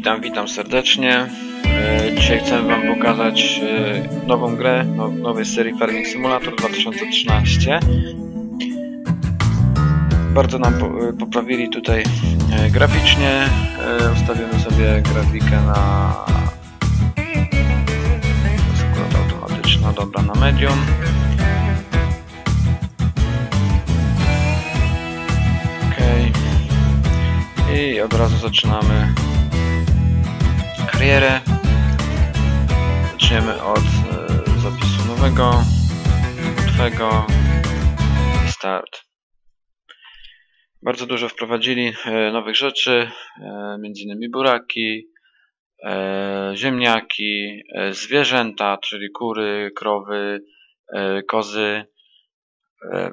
Witam, witam serdecznie. E, Dzisiaj chcę Wam pokazać e, nową grę no, nowej serii Farming Simulator 2013. Bardzo nam e, poprawili tutaj graficznie. Ustawimy sobie grafikę na skład automatyczna, dobra, na medium. Okej. I od razu zaczynamy karierę. Zaczniemy od e, zapisu nowego, łatwego i start. Bardzo dużo wprowadzili e, nowych rzeczy, e, między innymi buraki, ziemniaki, zwierzęta, czyli kury, krowy, kozy.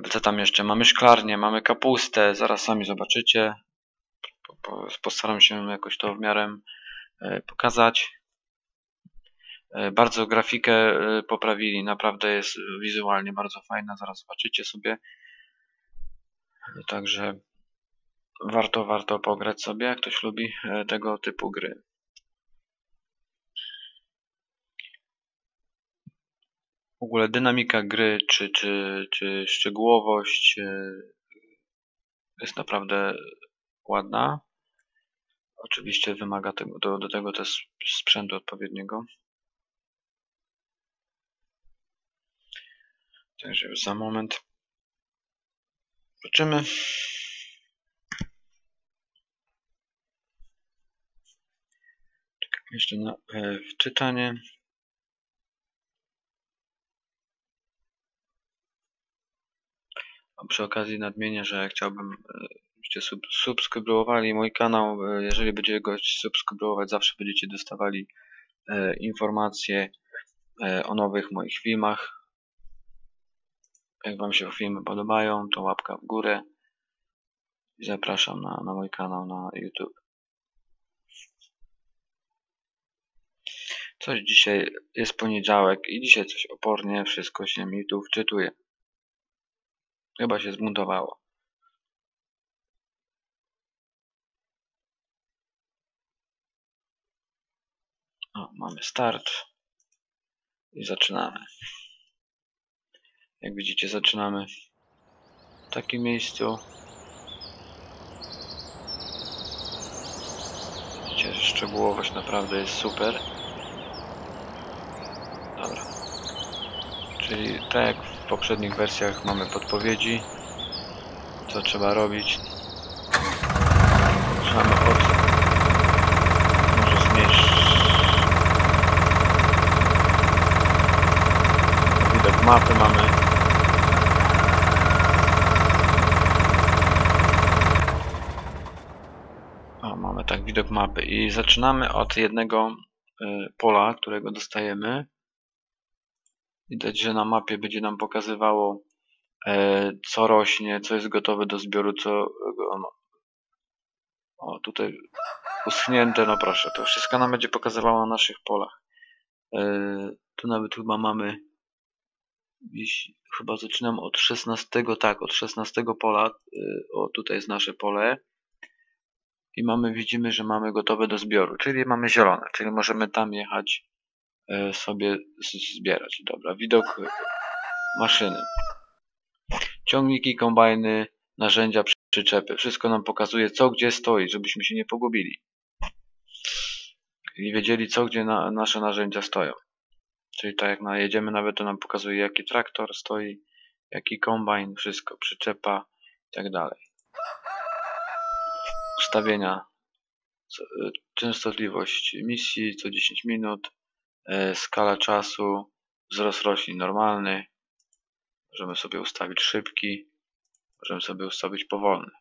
Co tam jeszcze? Mamy szklarnię, mamy kapustę, zaraz sami zobaczycie. Po- po- Postaram się jakoś to w miarę pokazać. E, Bardzo grafikę e, poprawili, naprawdę jest wizualnie bardzo fajna, zaraz zobaczycie sobie. E, Także warto, warto pograć sobie, jak ktoś lubi e, tego typu gry. W ogóle dynamika gry, czy, czy, czy szczegółowość e, jest naprawdę ładna. Oczywiście wymaga tego, do, do tego też sprzętu odpowiedniego. Także za moment zobaczymy. Czekam jeszcze na e, wczytanie. A przy okazji nadmienię, że chciałbym, e, żebyście sub, subskrybowali mój kanał. E, Jeżeli będziecie go subskrybować, zawsze będziecie dostawali e, informacje e, o nowych moich filmach. Jak Wam się filmy podobają, to łapka w górę. I zapraszam na, na mój kanał na YouTube. Coś dzisiaj jest poniedziałek i dzisiaj coś opornie wszystko się mi tu wczytuje. Chyba się zbuntowało. O, mamy start i zaczynamy. Jak widzicie, zaczynamy w takim miejscu. Widzicie, że szczegółowość naprawdę jest super. Dobra. Czyli tak jak w poprzednich wersjach mamy podpowiedzi, co trzeba robić. Zaczynamy od może zmniejsz widok mapy mamy. O, mamy tak widok mapy i zaczynamy od jednego y, pola, którego dostajemy. Widać, że na mapie będzie nam pokazywało e, co rośnie, co jest gotowe do zbioru, co ono. O, tutaj uschnięte, no proszę, to wszystko nam będzie pokazywało na naszych polach. E, tu nawet chyba mamy gdzieś, chyba zaczynam od 16, tak, od 16 pola. E, o, tutaj jest nasze pole. I mamy, widzimy, że mamy gotowe do zbioru, czyli mamy zielone, czyli możemy tam jechać e, sobie zbierać. Dobra, widok maszyny. Ciągniki, kombajny, narzędzia, przy- przyczepy. Wszystko nam pokazuje, co gdzie stoi, żebyśmy się nie pogubili. I wiedzieli, co gdzie na, nasze narzędzia stoją. Czyli tak jak najedziemy, nawet to nam pokazuje, jaki traktor stoi, jaki kombajn, wszystko, przyczepa i tak dalej. Ustawienia. Y, Częstotliwość misji co 10 minut, e, skala czasu, wzrost roślin normalny. Możemy sobie ustawić szybki, możemy sobie ustawić powolny.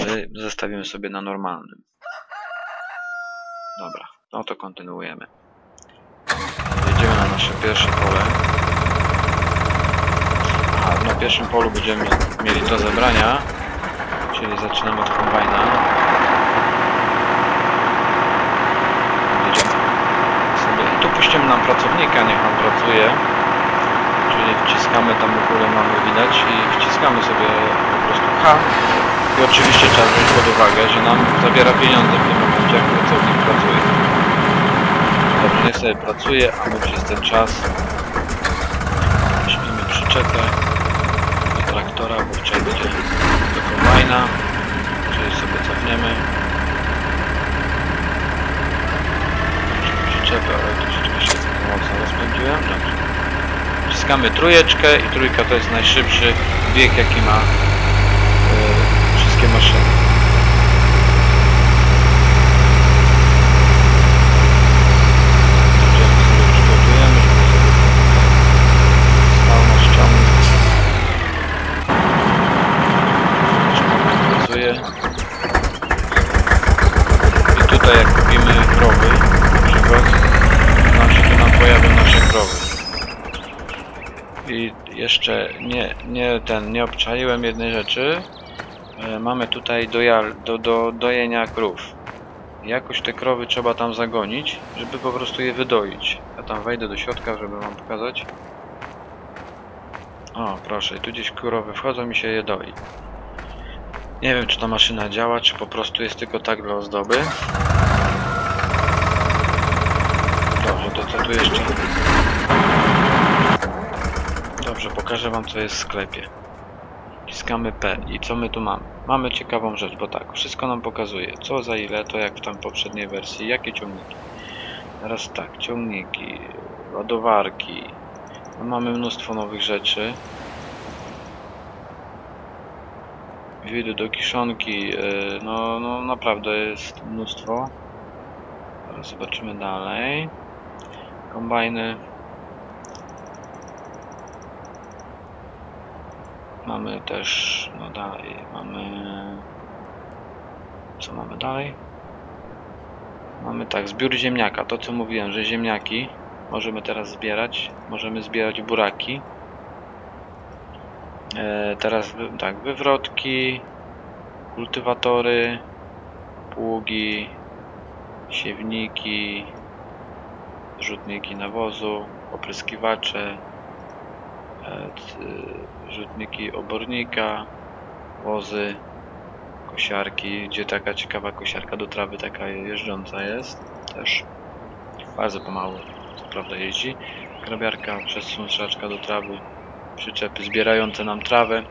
My zestawimy sobie na normalnym. Dobra, no to kontynuujemy. Nasze pierwsze pole. Aha, na pierwszym polu będziemy mieli do zebrania, czyli zaczynamy od kombajna. I tu puścimy nam pracownika, niech on pracuje. Czyli wciskamy tam u góry mamy widać i wciskamy sobie po prostu H. I oczywiście trzeba wziąć pod uwagę, że nam zabiera pieniądze w tym momencie. jak pracownik pracuje. Niech sobie pracuje, a my przez ten czas weźmiemy przyczepę do traktora, bo wczoraj będzie do kombajna, czyli sobie cofniemy. Przyczepę, ale troszeczkę się mocno rozpędziłem. Dobrze. Wciskamy trójeczkę i trójka to jest najszybszy bieg jaki ma e, wszystkie maszyny. Dobrze, jak sobie przygotujemy, żeby sobie stał nasz ciągnik. Pracuje. I tutaj jak kupimy krowy, na przykład, to nam się tu nam pojawią nasze krowy. I jeszcze nie, nie ten, nie obczaiłem jednej rzeczy. E, mamy tutaj dojal, do, do dojenia krów. Jakoś te krowy trzeba tam zagonić, żeby po prostu je wydoić. Ja tam wejdę do środka, żeby wam pokazać. O, proszę, tu gdzieś krowy wchodzą i się je doi. Nie wiem, czy ta maszyna działa, czy po prostu jest tylko tak dla ozdoby. Dobrze, to co tu jeszcze? Dobrze, pokażę wam co jest w sklepie. Wciskamy P i co my tu mamy? Mamy ciekawą rzecz, bo tak, wszystko nam pokazuje. Co za ile, to jak w tam poprzedniej wersji, jakie ciągniki. Teraz tak, ciągniki, ładowarki. No, mamy mnóstwo nowych rzeczy. Widy do kiszonki, yy, no, no naprawdę jest mnóstwo. Teraz zobaczymy dalej. Kombajny. Mamy też, no dalej, mamy... Co mamy dalej? Mamy tak, zbiór ziemniaka, to co mówiłem, że ziemniaki możemy teraz zbierać. Możemy zbierać buraki. E, teraz tak, wywrotki, kultywatory, pługi, siewniki, rzutniki nawozu, opryskiwacze, rzutniki obornika, wozy, kosiarki, gdzie taka ciekawa kosiarka do trawy, taka jeżdżąca jest też. Bardzo pomału, co prawda jeździ. Grabiarka, przesunączaczka do trawy, przyczepy zbierające nam trawę.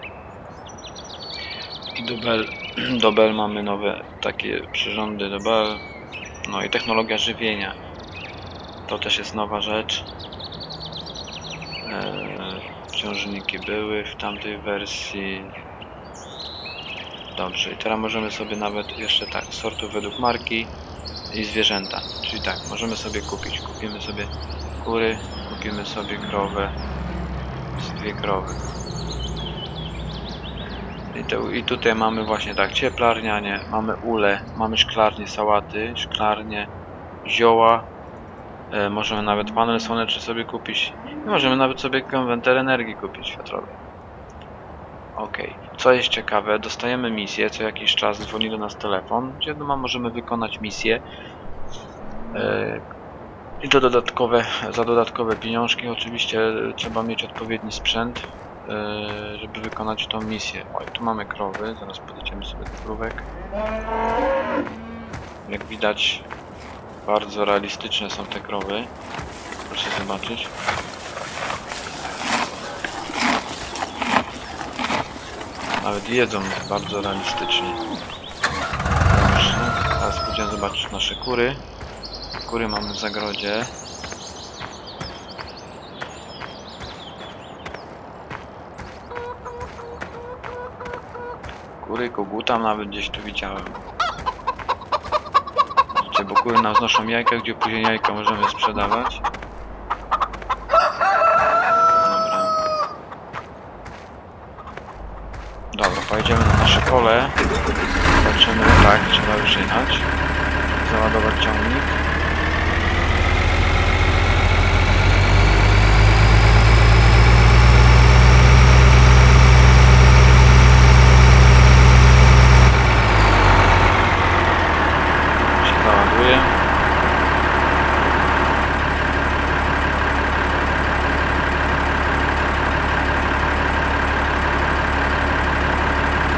I do bel, do mamy nowe takie przyrządy do bel. No i technologia żywienia. To też jest nowa rzecz. Eee, ciążniki były w tamtej wersji. Dobrze, i teraz możemy sobie nawet jeszcze tak, sortu według marki i zwierzęta. Czyli tak, możemy sobie kupić. Kupimy sobie kury, kupimy sobie krowę, dwie krowy. I, I tutaj mamy właśnie tak, cieplarnia, nie, mamy ule, mamy szklarnię sałaty, szklarnię zioła, e, możemy nawet panel słoneczny sobie kupić i możemy nawet sobie konwenter energii kupić światrowej. Ok, co jest ciekawe, dostajemy misję, co jakiś czas dzwoni do nas telefon, gdzie no, możemy wykonać misję e, i to dodatkowe, za dodatkowe pieniążki oczywiście trzeba mieć odpowiedni sprzęt, e, żeby wykonać tą misję. Oj, tu mamy krowy, zaraz podejdziemy sobie do krówek. Jak widać, bardzo realistyczne są te krowy. Proszę zobaczyć. Nawet jedzą bardzo realistycznie. Dobrze, teraz pójdziemy zobaczyć nasze kury. Kury mamy w zagrodzie. Kury, koguta nawet gdzieś tu widziałem. Widzicie, bo kury nam znoszą jajka, gdzie później jajka możemy sprzedawać. Dobra. Dobra, pojedziemy na nasze pole. Zobaczymy, tak, trzeba już jechać. Załadować ciągnik. się załaduje.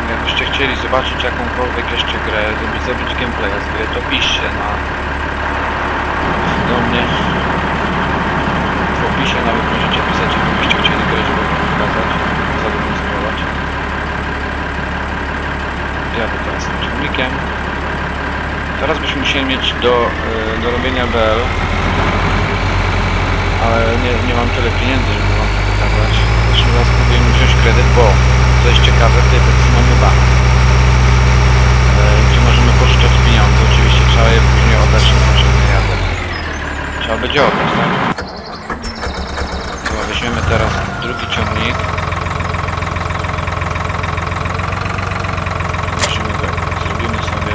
Jakbyście chcieli chcieli zobaczyć jakąkolwiek jeszcze grę, zrobić, zrobić gameplaya z gry, to piszcie na do mnie. W opisie nawet możecie pisać, jakbyście chcieli grę, żeby wam pokazać, zademonstrować. Jadę teraz tym ciągnikiem. Teraz byśmy musieli mieć do, y, do robienia BL, ale nie, nie mam tyle pieniędzy, żeby wam to pokazać. Zresztą raz próbujemy wziąć kredyt, bo co jest ciekawe, w tej wersji mamy bank, e, gdzie możemy pożyczać pieniądze. Oczywiście trzeba je później oddać na potrzebny jadę. Trzeba będzie oddać, tak? Dobra, weźmiemy teraz drugi ciągnik. Zobaczymy go, zrobimy sobie.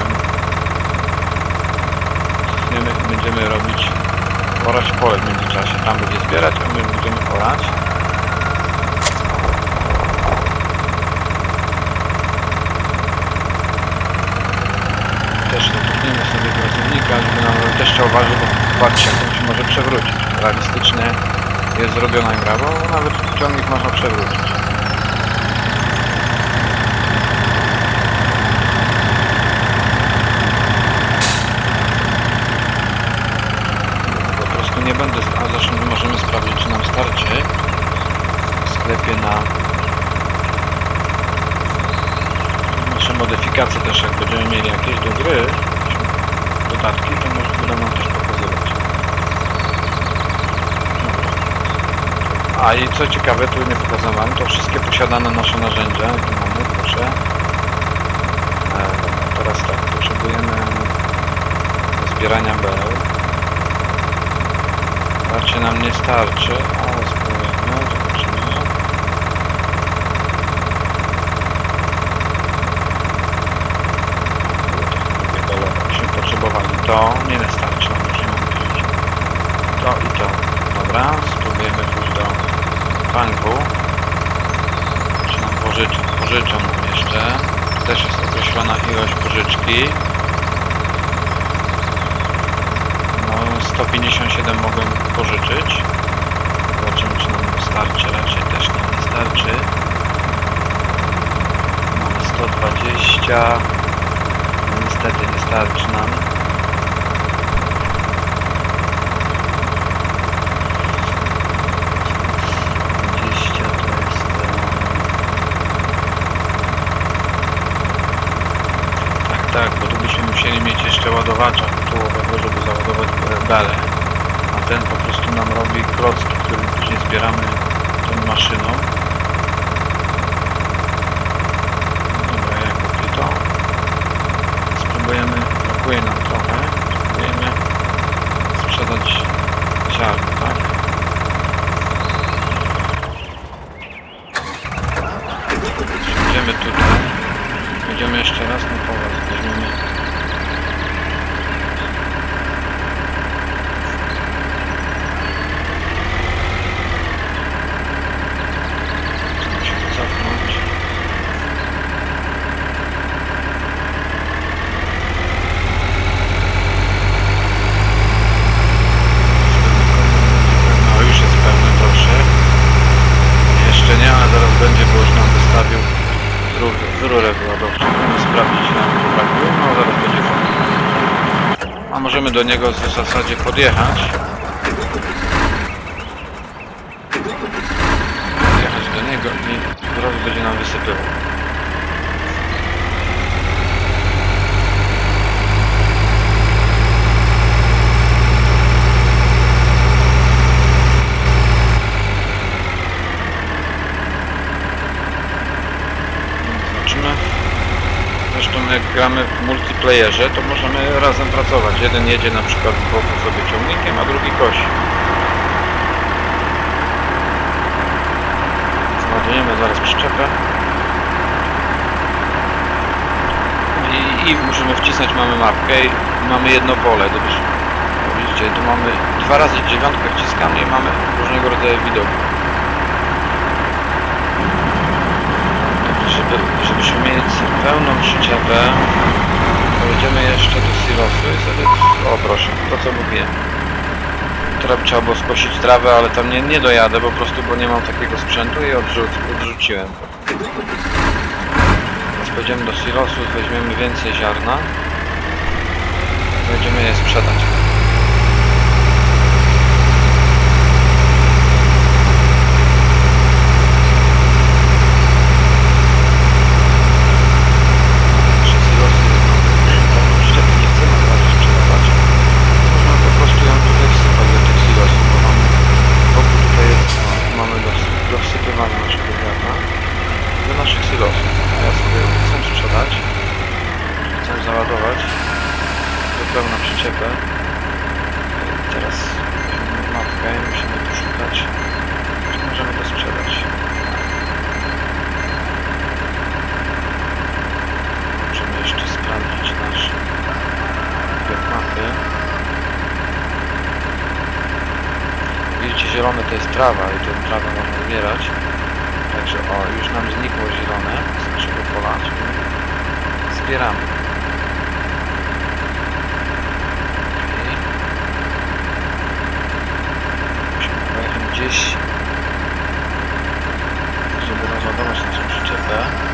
Będziemy robić orać pole w międzyczasie. Tam będzie zbierać, a my będziemy orać. Zatrudnimy sobie pracownika, żeby nam też ważyć, bo patrzcie, on się może przewrócić. Realistycznie jest zrobiona gra, bo nawet ciągnik można przewrócić. Po prostu nie będę, a zresztą możemy sprawdzić, czy nam starczy w sklepie na nasze modyfikacje też, jak będziemy mieli jakieś do gry, dodatki, to może będą nam też pokazywać. A i co ciekawe, tu nie pokazałem, to wszystkie posiadane nasze narzędzia, jakie mamy, proszę. E, teraz tak, potrzebujemy zbierania BL. Raczej nam nie starczy, ale spróbujemy, zobaczymy. Byśmy potrzebowali to, nie wystarczy. To i to. Dobra, spróbujemy pójść do banku. Czy nam pożyczą? Pożyczą nam jeszcze. Też jest określona ilość pożyczki. No, 157 mogłem pożyczyć. Zobaczymy, czy nam wystarczy. Raczej też nam nie starczy. Mamy 120. No, niestety nie starczy nam. Dwadzieścia to jest... e, Tak, tak, bo tu byśmy musieli mieć jeszcze ładowacza tułowego, żeby załadować dalej. A ten po prostu nam robi klocki, które później zbieramy tą maszyną. Dobra, ja kupię to. Spróbujemy, brakuje nam trochę. Spróbujemy sprzedać ziarno, tak? Idziemy tutaj. Będziemy jeszcze raz na pole. Weźmiemy Musimy cofnąć. No już jest pełny, proszę. Jeszcze nie, ale zaraz będzie, bo już nam wystawił rurę, rurę wyładowczą. Musimy sprawdzić nam tu brakuje. No zaraz będzie fajnie. A możemy do niego w zasadzie podjechać. Podjechać do niego i razu będzie nam wysypywał. Zobaczymy. Zresztą jak gramy w multiplayerze, to możemy razem pracować. Jeden jedzie na przykład boku sobie ciągnikiem, a drugi kosi. Zładujemy zaraz przyczepę. I, I musimy wcisnąć, mamy mapkę i mamy jedno pole. Dobrze. Widzicie, tu mamy dwa razy dziewiątkę wciskamy i mamy różnego rodzaju widoki. żeby, żebyśmy mieli pełną przyczepę, Pojedziemy jeszcze do Sirosu i sobie... O proszę, to co mówiłem. Teraz trzeba było skosić trawę, ale tam nie, nie dojadę po prostu, bo nie mam takiego sprzętu i odrzuc odrzuciłem. Teraz pojedziemy do Sirosu, weźmiemy więcej ziarna. Będziemy je sprzedać. widzicie zielone to jest trawa i tę trawę można zbierać. Także o, już nam znikło zielone z naszego pola. Zbieramy. Okay. Gdzieś, żeby rozładować naszą przyczepę.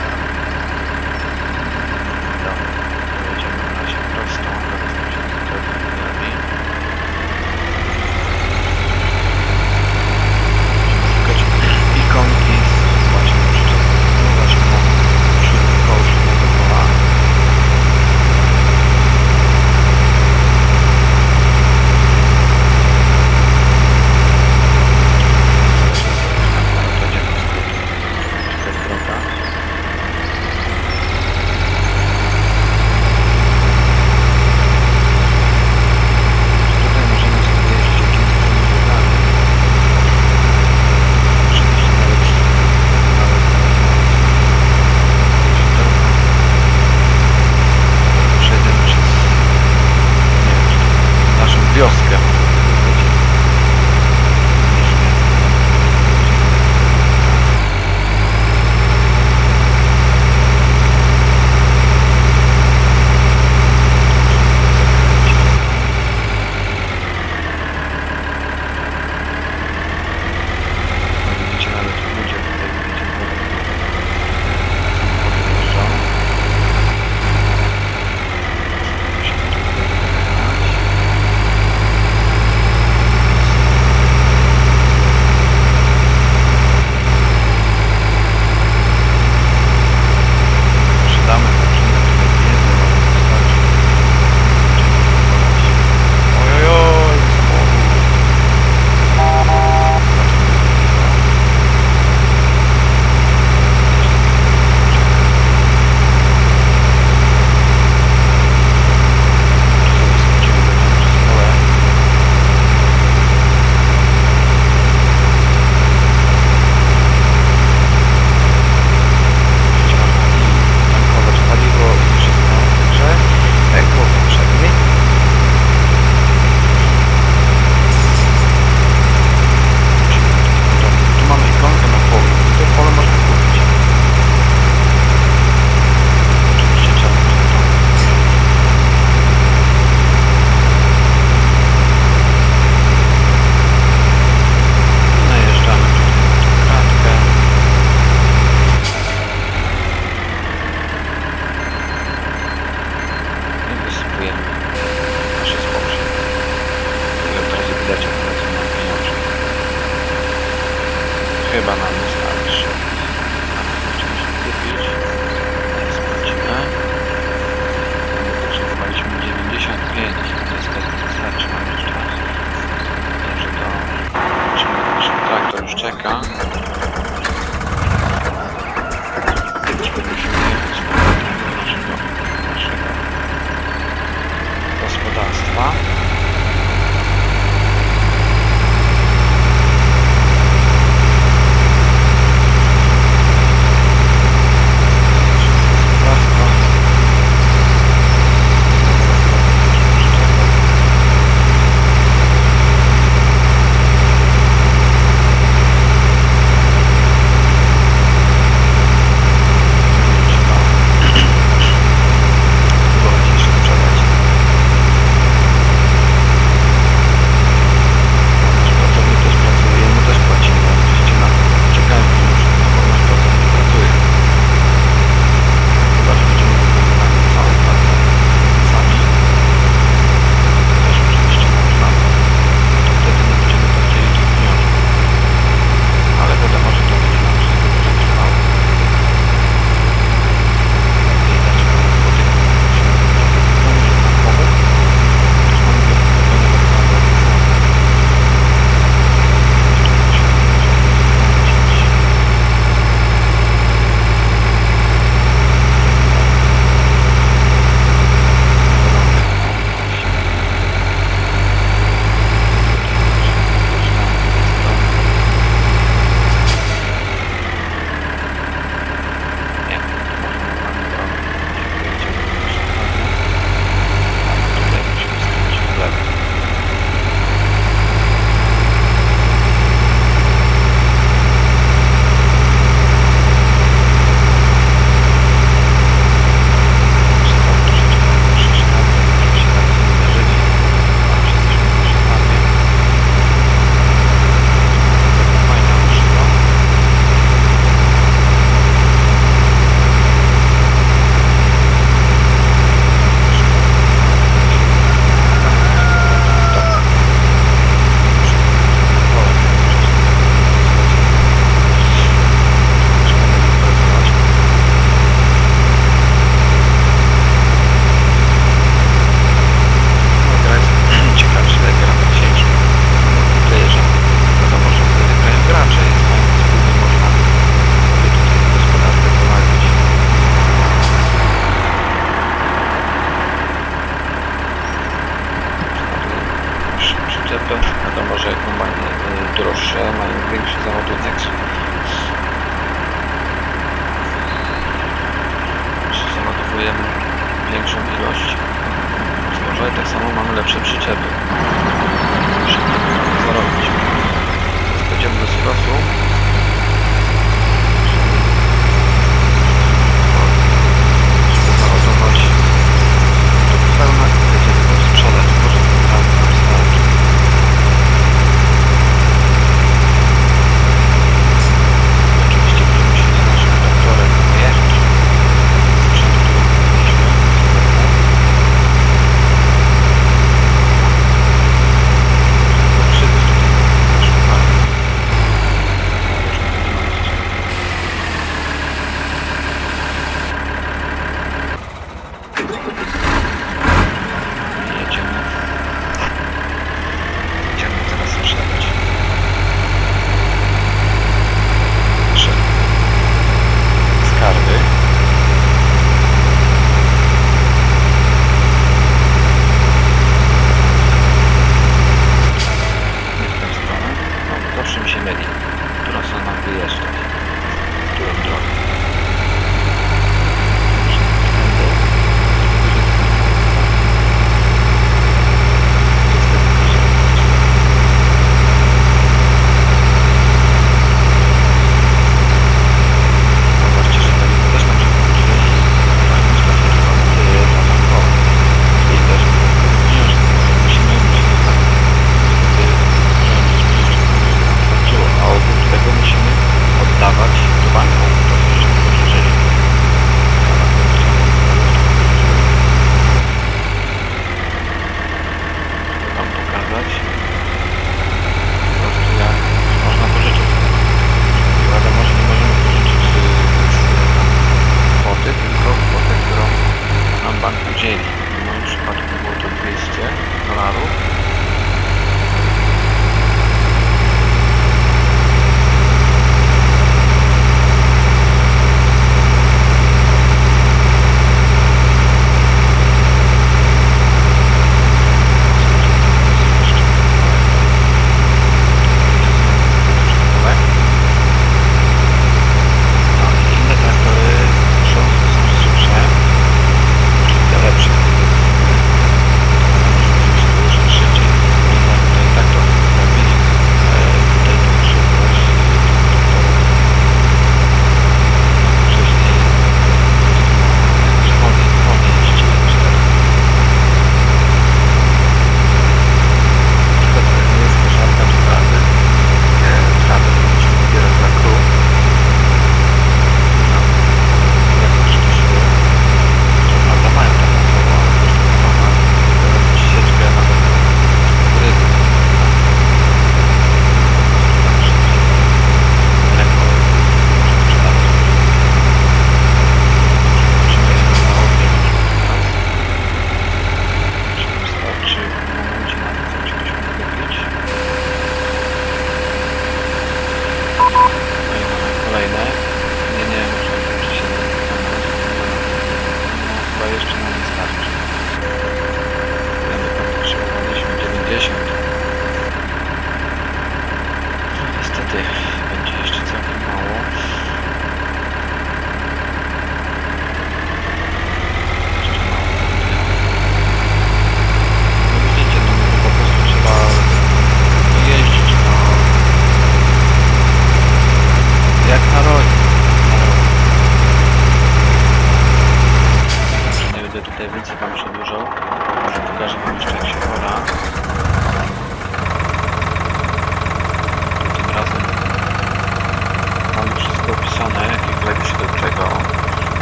zmniejszone i w się do czego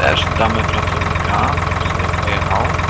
też damy pracownika, który pojechał.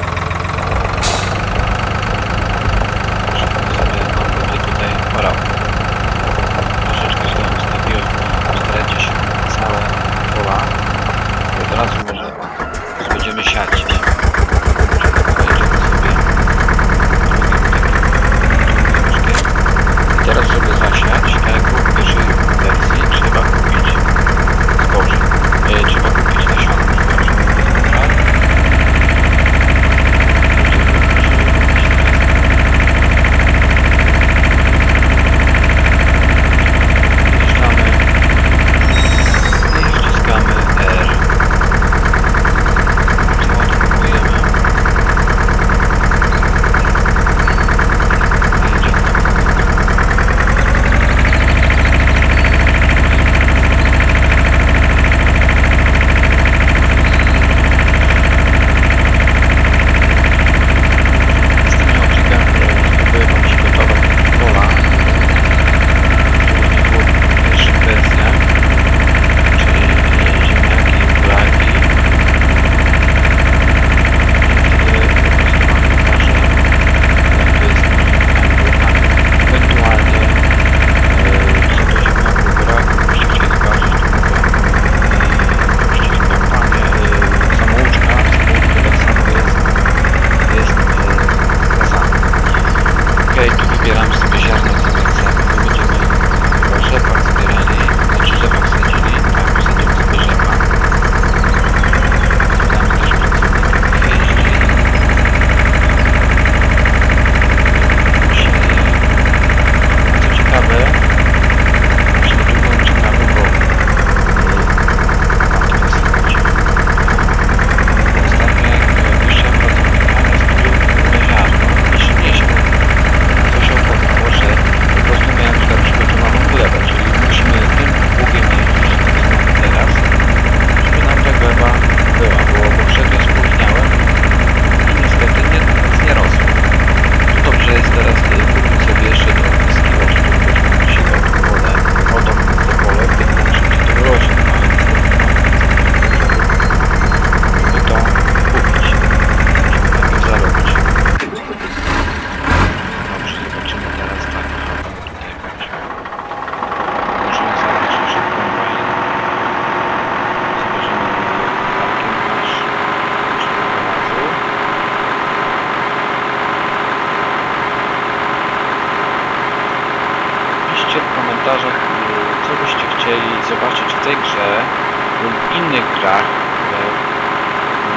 Lub innych grach,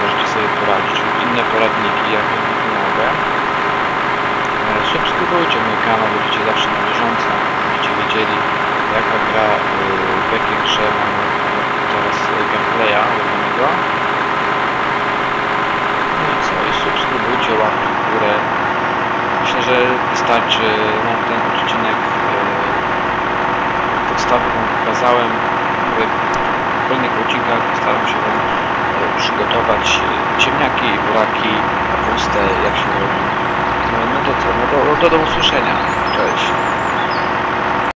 możecie sobie poradzić, lub inne poradniki, jak robić pomogę, e, subskrybujcie mój kanał, będziecie zawsze na bieżąco, będziecie wiedzieli, jaka gra, y, w jakiej grze mamy teraz gameplaya robionego. No i co, i subskrybujcie, łapki w górę. Myślę, że wystarczy na ten odcinek e, podstawy Wam pokazałem. Kolejnych odcinkach staram się Wam e, przygotować e, ciemniaki, buraki, kapustę, jak się robi. No, no to no do, do, do usłyszenia. Cześć.